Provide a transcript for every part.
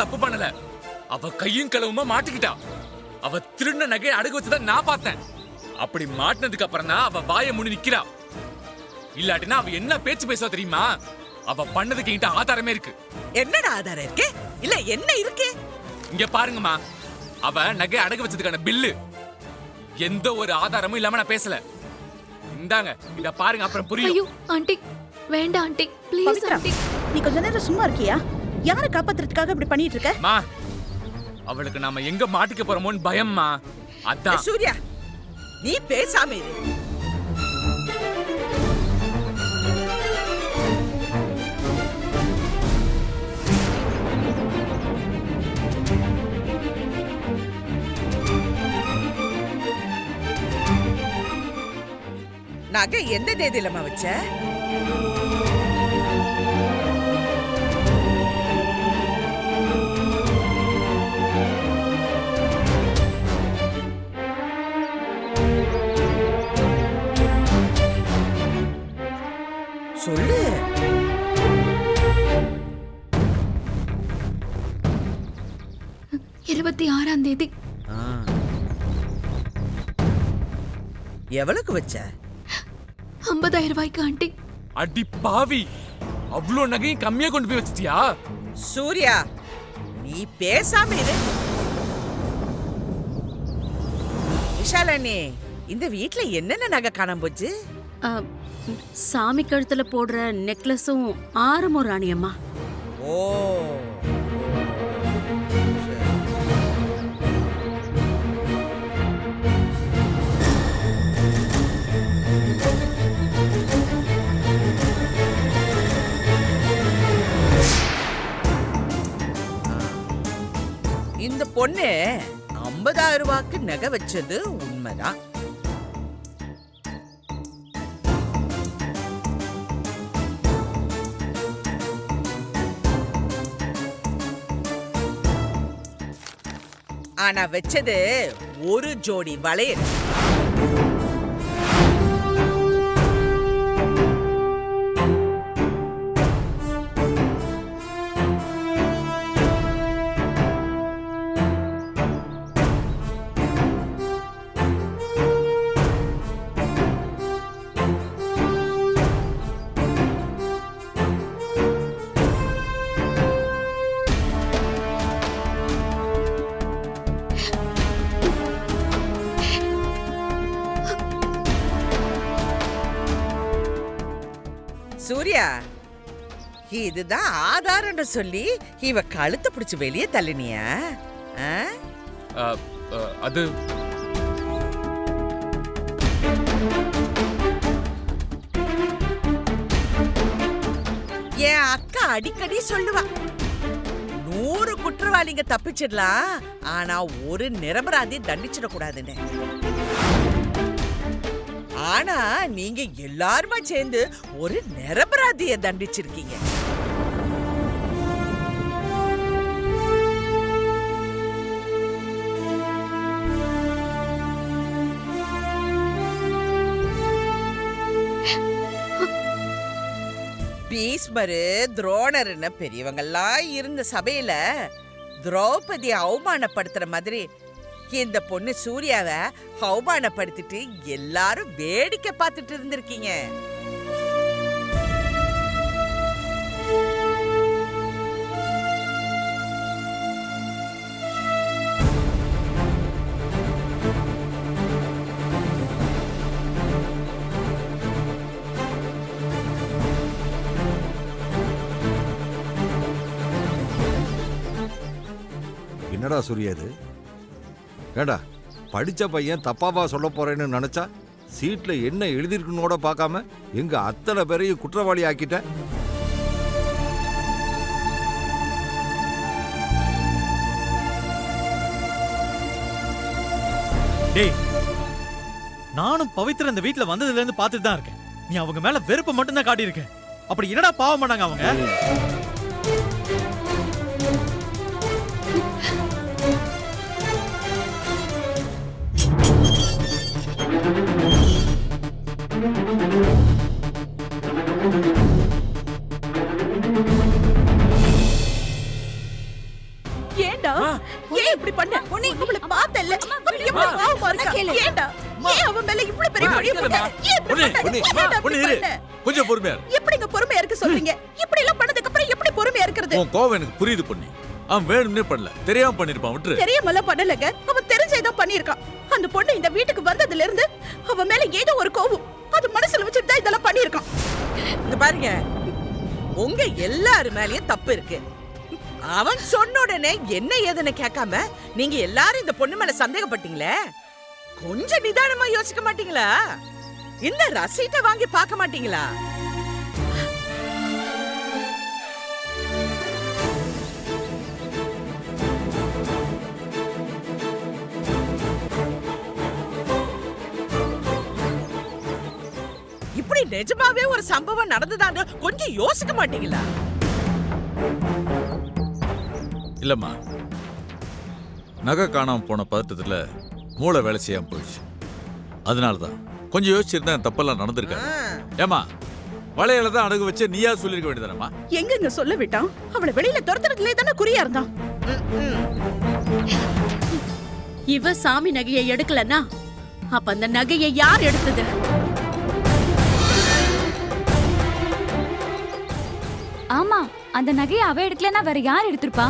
தப்பு பண்ணல. அவ கையும் களவுமா மாட்டிக்கிட்டா. அவ திருடின நகையை அடகு வச்சுதான் நான் பார்த்தேன். அப்படி மாட்டினதுக்கு அப்புறம் தான் அவ வாயை மூடி நிக்கிறா. இல்லாட்டினா அவ என்ன பேச்சு பேசுவா தெரியுமா? அவ பண்ணதுக்கு என்கிட்ட ஆதாரமே இருக்கு. என்னடா ஆதாரம் இருக்கு? இல்ல என்ன இருக்கு? இங்க பாருங்கம்மா. அவ நகை அடகு வச்சதுக்கான பில்லு. எந்த ஒரு ஆதாரமும் இல்லாம நான் பேசல. இந்தாங்க இத பாருங்க அப்புறம் புரியும். ஐயோ ஆண்டி. வேண்டாம் ஆண்டி. Please aunty. நீ கொஞ்ச நேரம் சும்மா இருக்கியா? யாரை காப்பாத்துறதுக்காக இப்படி பண்ணிட்டு இருக்க? மா அவளுக்கு நாம எங்க மாட்டிக்க போறோமோன்னு பயம்மா. அதான். சூர்யா நீ பேசாம இரு. நகை எந்த தேதியிலமா வச்ச? இருபத்தி ஆறாம் தேதி. எவ்வளவுக்கு வச்ச? ஐம்பதாயிரம் ரூபாய்க்கு ஆண்டி. அடி பாவி. அவ்வளோ நகையும் கம்மியா கொண்டு போய் வச்சிட்டியா? சூர்யா நீ பேசாம இரு. விஷாலண்ணே இந்த வீட்ல என்னென்ன நகை காணாம போச்சு? அ, சாமி கழுத்துல போடுற நெக்லஸும் ஆரமும் ராணியம்மா ஓ. பொண்ணு ஐம்பதாயிரம் ரூபாய்க்கு நகை வச்சது உண்மைதான். ஆனா வச்சது ஒரு ஜோடி வளையல். இதுதான் ஆதாரம்னு சொல்லி இவ கழுத்தை பிடிச்சு வெளியே தள்ளினியா. அது என் அக்கா அடிக்கடி சொல்லுவா நூறு குற்றவாளிங்க தப்பிச்சிடலாம் ஆனா ஒரு நிரபராதி தண்டிச்சிடக்கூடாதுன்னு. ஆனா நீங்க எல்லாருமா சேர்ந்து ஒரு நிரபராதிய தண்டிச்சிருக்கீங்க. பீஸ்மரு துரோணர்னு பெரியவங்கெல்லாம் இருந்த சபையில திரௌபதி அவமானப்படுத்துற மாதிரி இந்த பொண்ணு சூர்யாவை அவமானப்படுத்திட்டு எல்லாரும் வேடிக்கை பார்த்துட்டு இருந்திருக்கீங்க. என்னடா சூர்யா இது? ஏண்டா படிச்ச பையன் தப்பாவா சொல்ல போறேன்னு நினைச்சா சீட்ல என்ன எழுதியிருக்குன்னு கூட பார்க்காம எங்க அத்தனை பேரையும் குற்றவாளி ஆக்கிட்ட டேய் நானும் பவித்ரா இந்த வீட்ல வந்ததுல இருந்து பார்த்துட்டு தான் இருக்கேன். நீ அவங்க மேல வெறுப்பை மட்டும் தான் காட்டியிருக்க. அப்படி என்னடா பாவம் பண்ணாங்க அவங்க? ஏண்டா? பெரிய பழி போட்ட ஏன் பொறுமையா இருக்க சொல்றீங்க? இப்படி எல்லாம் பண்ணதுக்கு அப்புறம் எப்படி பொறுமையா இருக்கிறது? உன் புரியுது பொண்ணு அவன் வேணும்னே பண்ணல. தெரியாம பண்ணிருப்பான் விட்டுரு. தெரியாமல பண்ணலங்க. அவன் தெரிஞ்சேதான் பண்ணிருக்கான் அந்த பொண்ணு இந்த வீட்டுக்கு வந்ததுல இருந்து அவன் மேல ஏதோ ஒரு கோவம் அது மனசுல வச்சுட்டு தான் இதெல்லாம் பண்ணியிருக்கான் இந்த பாருங்க. உங்க எல்லாரு மேலயும் தப்பு இருக்கு. அவன் சொன்ன உடனே என்ன ஏதுன்னு கேட்காம நீங்க எல்லாரும் இந்த பொண்ணு மேல சந்தேகப்பட்டீங்களே? கொஞ்சம் நிதானமா யோசிக்க மாட்டீங்களா? இந்த ரசீட்டை வாங்கி பார்க்க மாட்டீங்களா? இப்படி நிஜமாவே ஒரு சம்பவம் நடந்ததான்னு கொஞ்சம் யோசிக்க மாட்டீங்களா? இல்லம்மா. நகை காணாம போன பதட்டத்துல மூளை வேலை செய்யாம போயிடுச்சு. அதனால தான் கொஞ்சம் யோசிச்சிருந்தா தப்பெல்லாம் நடந்திருக்காரு ஏமா வளையல தான் அடகு வச்சு நீயா சொல்லிருக்க வேண்டியதானம்மா? எங்கங்க சொல்ல விட்டான்? அவளை வெளியில துரத்துறதுலே தானே குறியா இருந்தான்? இவ சாமி நகையை எடுக்கலன்னா அப்ப அந்த நகையை யார் எடுத்தது? ஆமா அந்த நகையை அவ எடுக்கலன்னா வேற யார் எடுத்திருப்பா?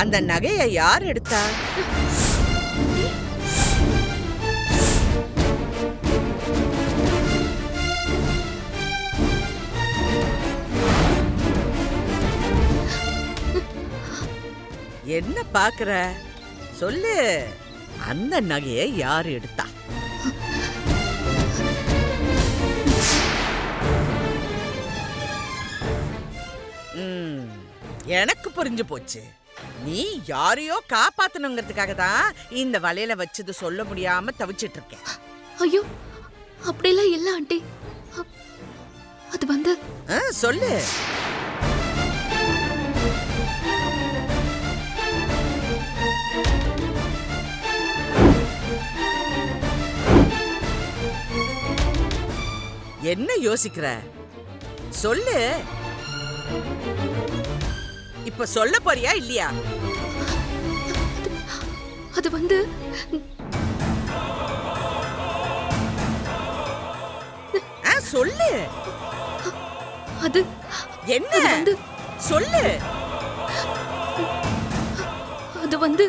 அந்த நகையை யார் எடுத்தா? என்ன பாக்குற சொல்லு. அந்த நகையை யார் எடுத்தா? ம், எனக்கு புரிஞ்சு போச்சு. நீ யாரையோ காப்பாத்தணுங்கிறதுக்காக தான் இந்த வலையில வச்சது சொல்ல முடியாம தவிச்சிட்டு இருக்க ஐயோ அப்படிலாம் இல்ல ஆண்டி. அது வந்து சொல்லு. என்ன யோசிக்கிற? சொல்லு. இப்ப சொல்ல போறியா இல்லையா? அது வந்து ஆ, சொல்லு. அது என்ன? வந்து சொல்லு. அது வந்து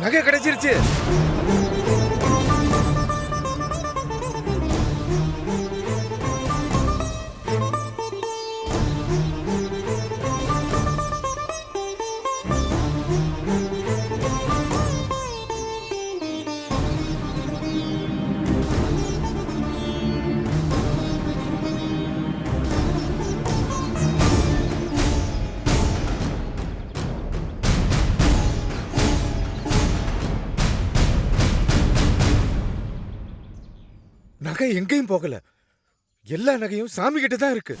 நகை கிடைச்சிருச்சு. நகை எங்கேயும் போகல. எல்லா நகையும் சாமி கிட்ட தான் இருக்கு.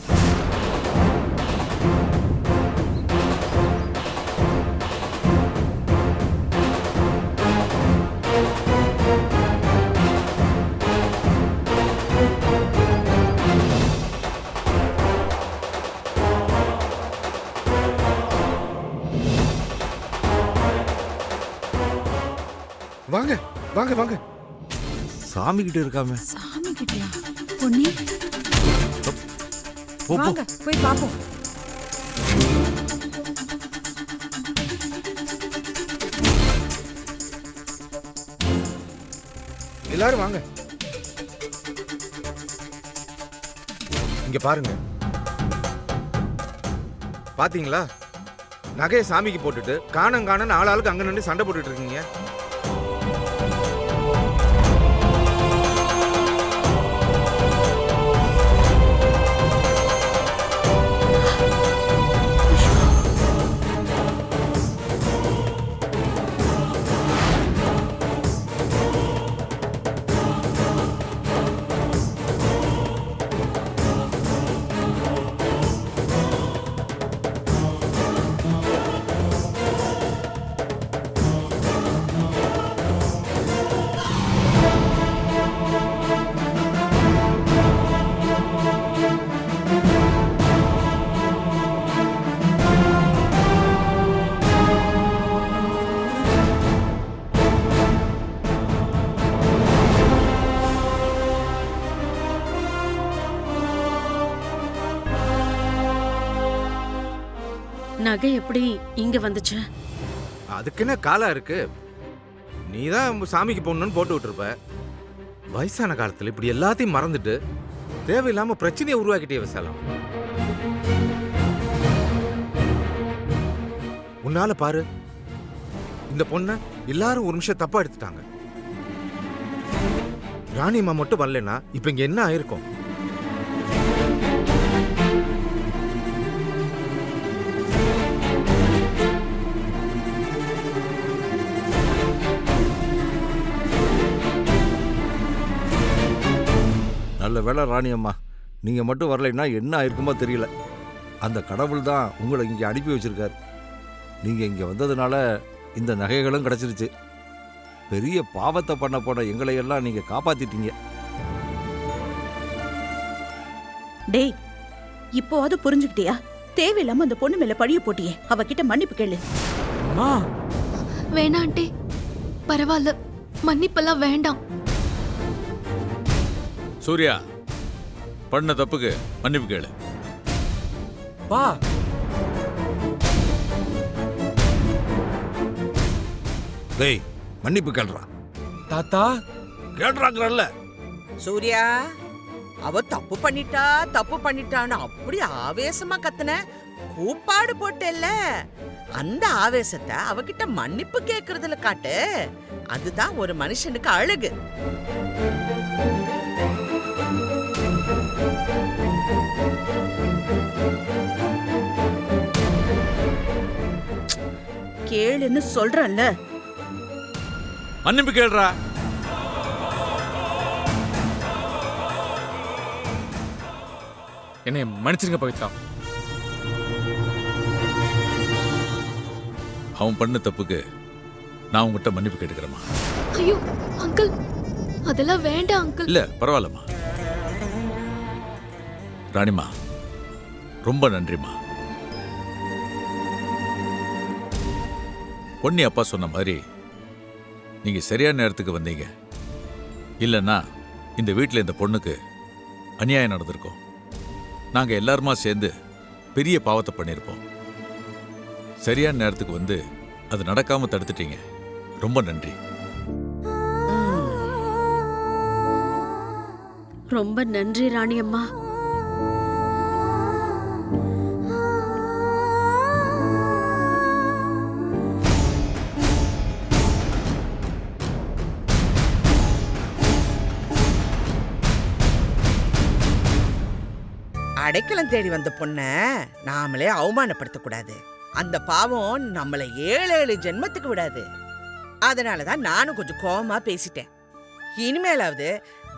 வாங்க வாங்க வாங்க. சாமி கிட்ட இருக்காம சாமி கிட்டயா பொன்னி. போய் பாப்போம். எல்லாரும் வாங்க. இங்க பாருங்க. பாத்தீங்களா? நகையை சாமிக்கு போட்டுட்டு காணம் காணன்னு ஆளாளுக்கு அங்க நின்று சண்டை போட்டுட்டு இருக்கீங்க. நகை எப்படி இங்க வந்துச்சு? அதுக்கு என்ன காலம் இருக்கு? நீ தான் சாமிக்கு போடணும்னு போட்டு விட்டுருப்ப. வயசான காலத்தில் இப்படி எல்லாத்தையும் மறந்துட்டு தேவையில்லாம பிரச்சனையை உருவாக்கிட்டே விசாலம் உன்னால பாரு. இந்த பொண்ணை எல்லாரும் ஒரு நிமிஷம் தப்பா எடுத்துட்டாங்க. ராணியம்மா மட்டும் வரலன்னா இப்ப இங்க என்ன ஆயிருக்கும்? நல்ல வேளை ராணி அம்மா. நீங்கள் மட்டும் வரலைன்னா என்ன ஆயிருக்குமோ தெரியல. அந்த கடவுள் தான் உங்களை இங்கே அனுப்பி வச்சிருக்கார். நீங்கள் இங்கே வந்ததுனால இந்த நகைகளும் கிடச்சிருச்சு. பெரிய பாவத்தை பண்ண போன எங்களையெல்லாம் நீங்கள் காப்பாத்திட்டீங்க. டேய் இப்போவாது புரிஞ்சுக்கிட்டியா? தேவையில்லாம அந்த பொண்ணு மேல பழிய போட்டியே. அவகிட்ட மன்னிப்பு கேளு. அம்மா. வேணாம் ஆண்டி. பரவாயில்ல மன்னிப்பெல்லாம் வேண்டாம். சூர்யா பண்ண தப்புக்கு மன்னிப்பு கேளு. பா டேய் மன்னிப்பு கேள்றா. தாத்தா. கேள்றாங்கிறல்ல. சூர்யா அவ தப்பு பண்ணிட்டா தப்பு பண்ணிட்டான்னு அப்படி ஆவேசமா கத்துன. கூப்பாடு போட்டேல்ல. அந்த ஆவேசத்தை அவகிட்ட மன்னிப்பு கேக்குறதுல காட்டு. அதுதான் ஒரு மனுஷனுக்கு அழகு. கேளுன்னு சொல்றேன்ல. மன்னிப்பு கேளுடா. என்னை மன்னிச்சிருங்க பவித்ரா. அவன் பண்ண தப்புக்கு நான் உங்ககிட்ட மன்னிப்பு கேட்டுக்கிறேம்மா. ஐயோ அங்கிள். அதெல்லாம் வேண்டாம் அங்கிள். இல்ல பரவாயில்லம்மா. ராணிமா ரொம்ப நன்றிம்மா. பொன்னி அப்பா சொன்ன மாதிரி நீங்கள் சரியான நேரத்துக்கு வந்தீங்க. இல்லைன்னா இந்த வீட்டில் இந்த பொண்ணுக்கு அநியாயம் நடந்திருக்கும். நாங்கள் எல்லாருமா சேர்ந்து பெரிய பாவத்தை பண்ணியிருப்போம் சரியான நேரத்துக்கு வந்து அது நடக்காமல் தடுத்துட்டீங்க. ரொம்ப நன்றி. ரொம்ப நன்றி ராணி அடைக்கலம் தேடி வந்த பொண்ண நாமளே அவமானப்படுத்த கூடாது அந்த பாவம் நம்மள ஏழு ஏழு ஜென்மத்துக்கு விடாது. அதனாலதான் நானும் கொஞ்சம் கோவமா பேசிட்டேன். இனிமேலாவது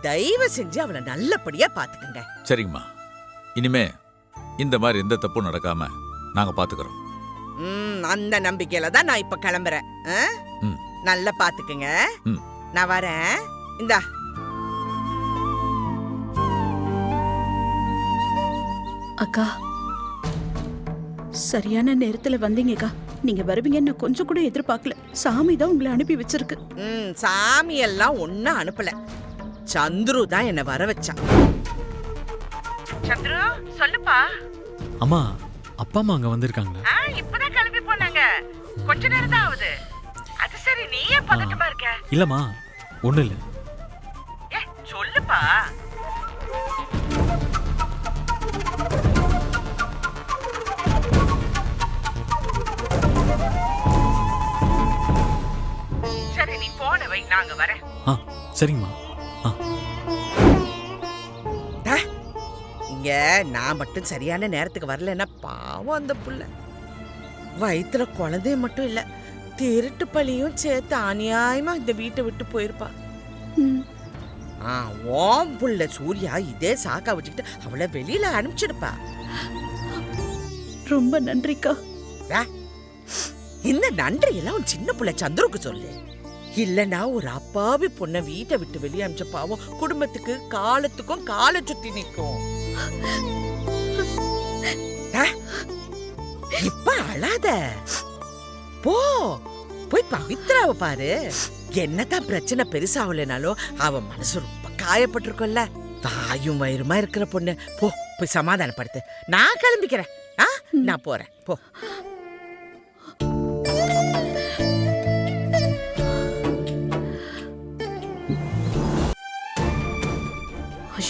தயவு செஞ்சு அவளை நல்லபடியா பாத்துக்கங்க. சரிங்கம்மா. இனிமே இந்த மாதிரி எந்த தப்பும் நடக்காம நாங்க பாத்துக்கிறோம். ம், அந்த நம்பிக்கையில தான் நான் இப்ப கிளம்புறேன். நல்லா பாத்துக்குங்க. நான் வரேன். இந்தா. அக்கா. சரியான நேரத்துல வந்தீங்கக்கா. நீங்க வருவீங்கன்னு நான் கொஞ்சம் கூட எதிர்பார்க்கல. சாமி தான் உங்களை அனுப்பி வச்சிருக்கு. ம், சாமி எல்லாம் ஒன்னும் அனுப்பல. சந்துரு தான் என்ன வர வச்சான் சந்துரு சொல்லுப்பா. அம்மா அப்பா அம்மா அங்க வந்திருக்காங்களா? ஆ, இப்பதான் கிளம்பி போனாங்க. கொஞ்ச நேரம் தான் ஆகுது. அது சரி நீ ஏன் பதட்டமா இருக்க. இல்லம்மா ஒண்ணும் இல்ல. ஏ சொல்லுப்பா. போன வை நாங்க வரேன் ஆ சரிங்கம்மா. இங்க நான் மட்டும் சரியான நேரத்துக்கு வரலன்னா பாவம் அந்த புள்ள. வயித்துல குழந்தைய மட்டும் இல்ல திருட்டு பழியும் சேர்த்து அநியாயமா இந்த வீட்டை விட்டு போயிருப்பா. ஆ ஓம் புள்ள சூர்யா இதே சாக்கா வச்சுக்கிட்டு அவளை வெளியில அனுப்பிச்சிருப்பா. ரொம்ப நன்றிக்கா. இந்த நன்றி எல்லாம் உன் சின்ன புள்ள சந்துருக்கு சொல்லு. இல்லனா ஒரு அப்பாவி பொண்ணை வீட்டை விட்டு வெளியே அமிச்ச பாவம் குடும்பத்துக்கு காலத்துக்கும் கால சுத்தி நிற்கும். இப்ப அழாத. போ போய் பவித்ராவ பாரு. என்னதான் பிரச்சனை பெருசாகலைனாலும் அவ மனசு ரொம்ப காயப்பட்டிருக்கும்ல. வாயும் வயிறுமா இருக்கிற பொண்ணு. போ போய் சமாதானப்படுத்து. நான் கிளம்பிக்கிறேன். ஆ? நான் போறேன். போ.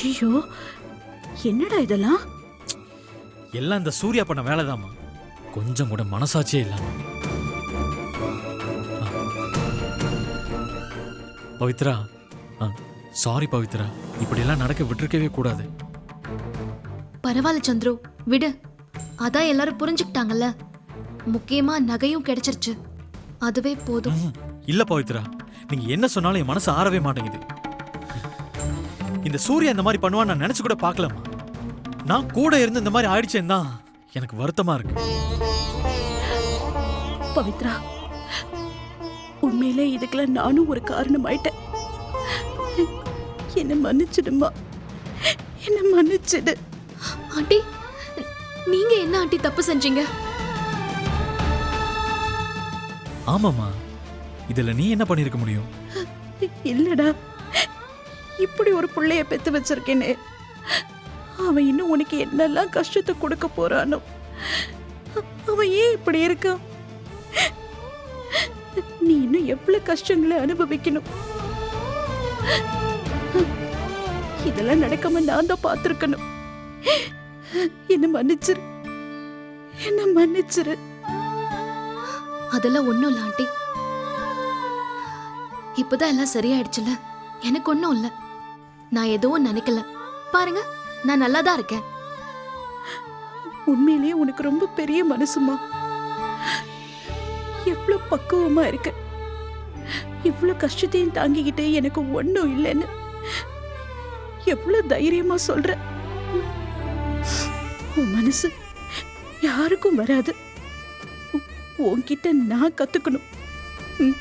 ஐயோ என்னடா இதெல்லாம்? எல்லாம் இந்த சூர்யா பண்ண வேலைதாம்மா. கொஞ்சம் கூட மனசாட்சியே இல்லாம. ஆ. பவித்ரா சாரி பவித்ரா. இப்படியெல்லாம் நடக்க விட்டுருக்கவே கூடாது. பரவாயில்ல சந்துரு விடு. அதான் எல்லாரும் புரிஞ்சுக்கிட்டாங்கல்ல. முக்கியமா நகையும் கிடைச்சிருச்சு. அதுவே போதும். ம்ஹும். இல்ல பவித்ரா நீங்க என்ன சொன்னாலும் என் மனசு ஆறவே மாட்டேங்குது. இந்த சூர்யா இந்த மாதிரி பண்ணுவான்னு நான் நினைச்சு கூட பார்க்கலம்மா. நான் கூட இருந்து இந்த மாதிரி ஆயிடுச்சேன்னு எனக்கு வருத்தமா இருக்கு. பவித்ரா உண்மையிலே இதுக்கெல்லாம் நானும் ஒரு காரணம் ஆயிட்டேன் என்ன மன்னிச்சிடுமா என்ன மன்னிச்சிடு. ஆண்டி நீங்க என்ன ஆண்டி தப்பு செஞ்சீங்க? ஆமாம்மா. இதுல நீ என்ன பண்ணிருக்க முடியும்? இல்லடா. இப்படி ஒரு பிள்ளையை பெத்து வச்சிருக்கேனே. அவன் இன்னும் உனக்கு என்னெல்லாம் கஷ்டத்தை கொடுக்க போறானோ? அவன் ஏன் இப்படி இருக்கான் நீ இன்னும் எவ்வளவு கஷ்டங்களை அனுபவிக்கணும்? இதெல்லாம் நடக்காம நான் தான் பார்த்துருக்கணும். என்ன மன்னிச்சிரு. என்ன மன்னிச்சிரு. அதெல்லாம் ஒன்றும் இல்லை ஆண்டி. இப்போதான் எல்லாம் சரியாயிடுச்சுல எனக்கு ஒன்றும் இல்லை. நான் எதுவும் நினைக்கல. பாருங்க நான் நல்லா தான் இருக்கேன். உண்மையிலேயே உனக்கு ரொம்ப பெரிய மனசுமா. எவ்வளவு பக்குவமா இருக்க. இவ்வளவு கஷ்டத்தையும் தாங்கிக்கிட்டு எனக்கு ஒண்ணும் இல்லைன்னு. எவ்வளவு தைரியமா சொல்ற. உன் மனசு யாருக்கும் வராது. உன்கிட்ட நான் கத்துக்கணும். ம்.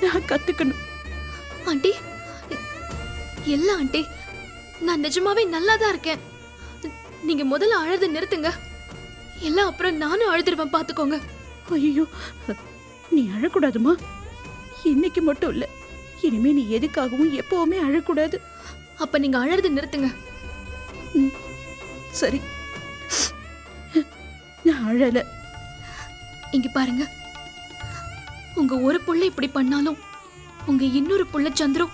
நான் கத்துக்கணும். ஆண்டி இல்ல ஆண்டி நான் நிஜமாவே நல்லா தான் இருக்கேன். நீங்க முதல்ல அழுது நிறுத்துங்க. எல்லாம் அப்புறம் நானும் அழுதுருவேன் பாத்துக்கோங்க. ஐயோ நீ அழக்கூடாதுமா? இன்னைக்கு மட்டும் இல்ல இனிமே நீ எதுக்காகவும் எப்பவுமே அழக்கூடாது. அப்ப நீங்க அழறது நிறுத்துங்க. சரி. நான் அழல. இங்க பாருங்க. உங்க ஒரு புள்ள இப்படி பண்ணாலும் உங்க இன்னொரு புள்ள சந்துரு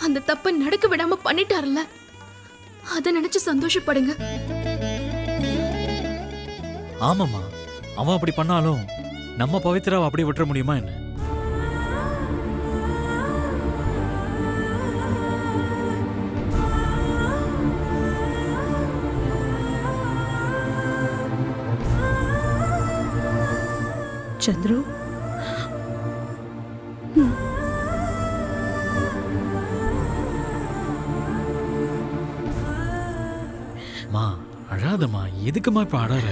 அந்த தப்பை நடக்க விடாம பண்ணிட்டாருல்ல? அத நினைச்சு சந்தோஷப்படுங்க. ஆமாம்மா. அவன் அப்படி பண்ணாலும் நம்ம பவித்ராவை அப்படியே விட்டுற முடியுமா என்ன? சந்துரு? எதுக்குமா இப்போ அழற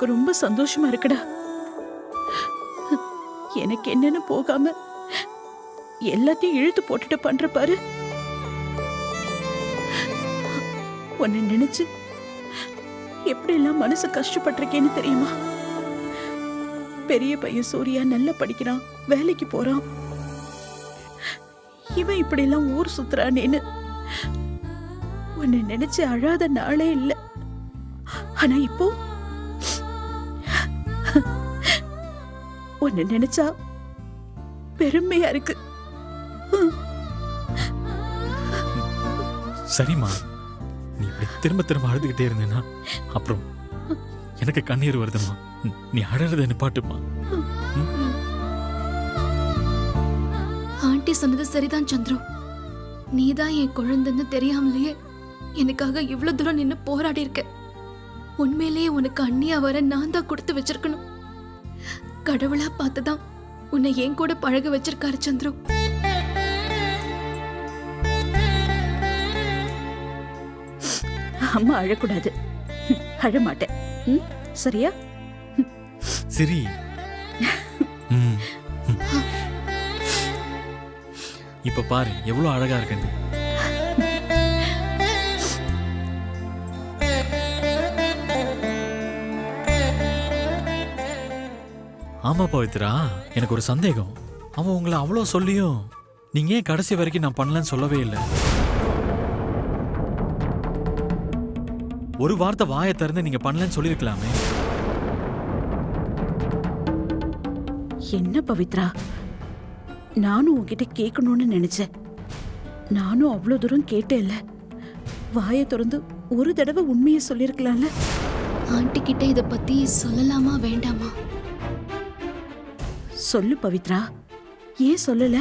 எனக்கு ரொம்ப சந்தோஷமா இருக்குடா. எனக்கு என்னன்னு போகாம எல்லாத்தையும் இழுத்து போட்டுட்டு பண்ற பாரு. உன்னை நினைச்சு எப்படி எல்லாம் மனசு கஷ்டப்பட்டிருக்கேன்னு தெரியுமா? பெரிய பையன் சூர்யா நல்லா படிக்கிறான் வேலைக்கு போறான். இவன் இப்படியெல்லாம் ஊர் சுத்துறானேன்னு உன்னை நினைச்சு அழாத நாளே இல்லை. ஆனா இப்போ உன்னை நினைச்சா பெருமையா இருக்கு. சரிம்மா. நீ இப்படி திரும்ப திரும்ப அழுதுகிட்டே இருந்தேன்னா அப்புறம் எனக்கு கண்ணீர் வருதும்மா. ம், நீ அழறத நிப்பாட்டுமா ஆண்டி சொன்னது சரிதான் சந்துரு. நீதான் என் குழந்தைன்னு தெரியாமலேயே எனக்காக இவ்வளவு தூரம் நின்னு போராடி இருக்க உண்மையிலேயே உனக்கு அண்ணியா வர நான் தான் கொடுத்து வச்சிருக்கணும். கடவுளா பார்த்துதான் உன்னை என் கூட பழக வச்சிருக்காரு சந்துரு. அம்மா அழக்கூடாது. அழ மாட்டேன் ம், சரியா? சரி. ம். இப்ப பாரு எவ்வளவு அழகா இருக்குன்னு. ஆமா பவித்ரா எனக்கு ஒரு சந்தேகம். அவன் உங்களை அவ்வளோ சொல்லியும் நீங்க ஏன் கடைசி வரைக்கும் நான் பண்ணலன்னு சொல்லவே இல்லை? ஒரு வார்த்தை வாயை திறந்து நீங்க பண்ணலன்னு சொல்லியிருக்கலாமே. என்ன பவித்ரா? நானும் உன்கிட்ட கேட்கணும்னு நினைச்சேன். நானும் அவ்வளோ தூரம் கேட்டேன்ல. வாயை திறந்து ஒரு தடவை உண்மையை சொல்லியிருக்கலாம்ல? ஆண்டி கிட்ட இத பத்தி சொல்லலாமா வேண்டாமா? சொல்லு பவித்ரா. ஏன் சொல்லல?